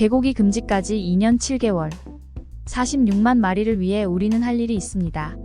개고기 금지까지 2년 7개월. 46만 마리를 위해 우리는 할 일이 있습니다.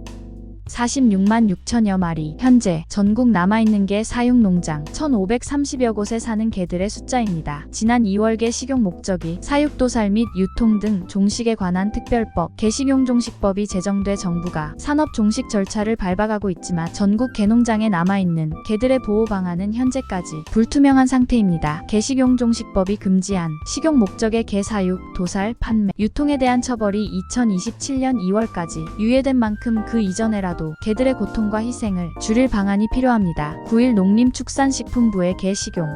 46만 6천여 마리. 현재 전국 남아있는 개 사육 농장 1,530여 곳에 사는 개들의 숫자입니다. 지난 2월 개 식용 목적이 사육도살 및 유통 등 종식에 관한 특별법, 개식용 종식법이 제정돼 정부가 산업 종식 절차를 밟아가고 있지만 전국 개농장에 남아있는 개들의 보호 방안은 현재까지 불투명한 상태입니다. 개식용 종식법이 금지한 식용 목적의 개 사육, 도살, 판매, 유통에 대한 처벌이 2027년 2월까지 유예된 만큼 그 이전에라도 개들의 고통과 희생을 줄일 방안이 필요합니다. 9일 농림축산식품부의 개 식용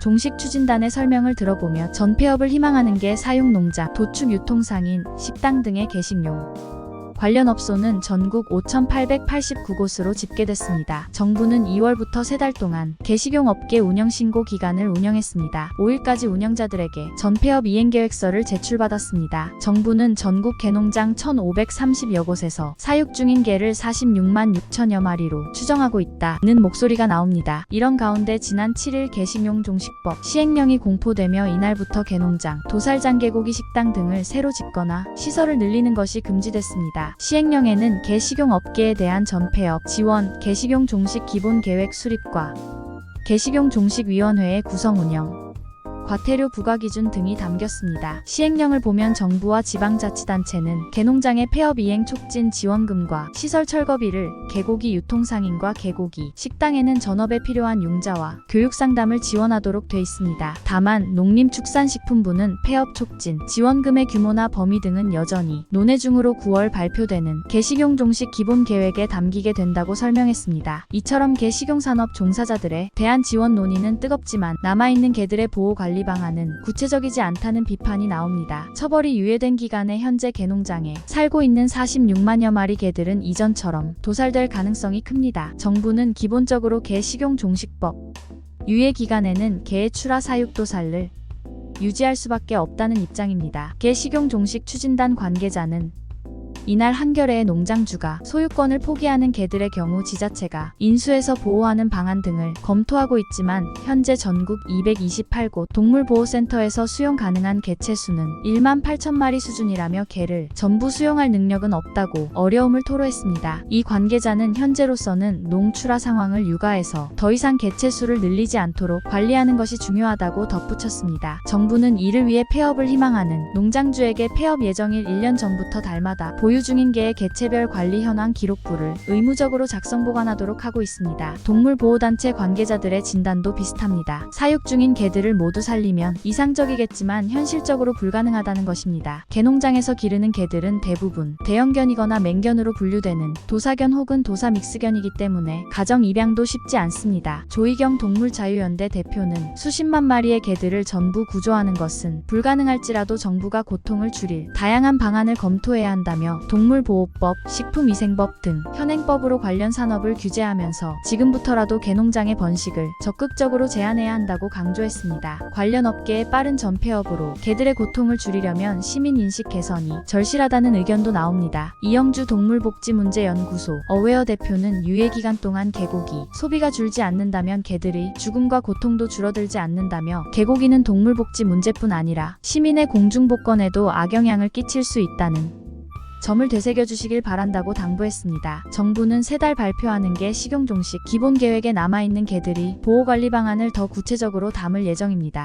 종식 추진단의 설명을 들어보며 전폐업을 희망하는 게 사육농장, 도축 유통상인, 식당 등의 개식용 관련 업소는 전국 5,889곳으로 집계됐습니다. 정부는 2월부터 세달 동안 개식용 업계 운영 신고 기간을 운영했습니다. 5일까지 운영자들에게 전폐업 이행 계획서를 제출받았습니다. 정부는 전국 개농장 1,530여 곳에서 사육 중인 개를 46만 6천여 마리로 추정하고 있다는 목소리가 나옵니다. 이런 가운데 지난 7일 개식용 종식법 시행령이 공포되며 이날부터 개농장, 도살장 개고기 식당 등을 새로 짓거나 시설을 늘리는 것이 금지됐습니다. 시행령에는 개식용 업계에 대한 전폐업, 지원, 개식용 종식 기본 계획 수립과 개식용 종식위원회의 구성 운영, 과태료 부과 기준 등이 담겼습니다. 시행령을 보면 정부와 지방자치단체는 개농장의 폐업 이행 촉진 지원금과 시설 철거비를 개고기 유통상인과 개고기, 식당에는 전업에 필요한 융자와 교육 상담을 지원하도록 돼 있습니다. 다만 농림축산식품부는 폐업 촉진, 지원금의 규모나 범위 등은 여전히 논의 중으로 9월 발표되는 개식용 종식 기본 계획에 담기게 된다고 설명했습니다. 이처럼 개식용 산업 종사자들의 대한 지원 논의는 뜨겁지만 남아있는 개들의 보호 관리 방안은 구체적이지 않다는 비판이 나옵니다. 처벌이 유예된 기간에 현재 개농장에 살고 있는 46만여 마리 개들은 이전처럼 도살될 가능성이 큽니다. 정부는 기본적으로 개 식용 종식법 유예 기간에는 개의 출하 사육 도살을 유지할 수밖에 없다는 입장입니다. 개 식용 종식 추진단 관계자는 이날 한겨레의 농장주가 소유권을 포기하는 개들의 경우 지자체가 인수해서 보호하는 방안 등을 검토하고 있지만 현재 전국 228곳 동물보호센터에서 수용 가능한 개체 수는 1만 8천 마리 수준이라며 개를 전부 수용할 능력은 없다고 어려움을 토로했습니다. 이 관계자는 현재로서는 농출하 상황을 육아해서 더 이상 개체 수를 늘리지 않도록 관리하는 것이 중요하다고 덧붙였습니다. 정부는 이를 위해 폐업을 희망하는 농장주에게 폐업 예정일 1년 전부터 달마다 보유 중인 개의 개체별 관리 현황 기록부를 의무적으로 작성 보관하도록 하고 있습니다. 동물보호단체 관계자들의 진단도 비슷합니다. 사육 중인 개들을 모두 살리면 이상적이겠지만 현실적으로 불가능하다는 것입니다. 개농장에서 기르는 개들은 대부분 대형견이거나 맹견으로 분류되는 도사견 혹은 도사 믹스견이기 때문에 가정 입양도 쉽지 않습니다. 조희경 동물자유연대 대표는 수십만 마리의 개들을 전부 구조하는 것은 불가능할지라도 정부가 고통을 줄일 다양한 방안을 검토해야 한다며 동물보호법, 식품위생법 등 현행법으로 관련 산업을 규제하면서 지금부터라도 개농장의 번식을 적극적으로 제한해야 한다고 강조했습니다. 관련 업계의 빠른 전폐업으로 개들의 고통을 줄이려면 시민 인식 개선이 절실하다는 의견도 나옵니다. 이영주 동물복지문제연구소 어웨어 대표는 유예 기간 동안 개고기 소비가 줄지 않는다면 개들의 죽음과 고통도 줄어들지 않는다며 개고기는 동물복지 문제뿐 아니라 시민의 공중복권에도 악영향을 끼칠 수 있다는 점을 되새겨 주시길 바란다고 당부했습니다. 정부는 세 달 발표하는 게 식용 종식 기본 계획에 남아 있는 개들이 보호 관리 방안을 더 구체적으로 담을 예정입니다.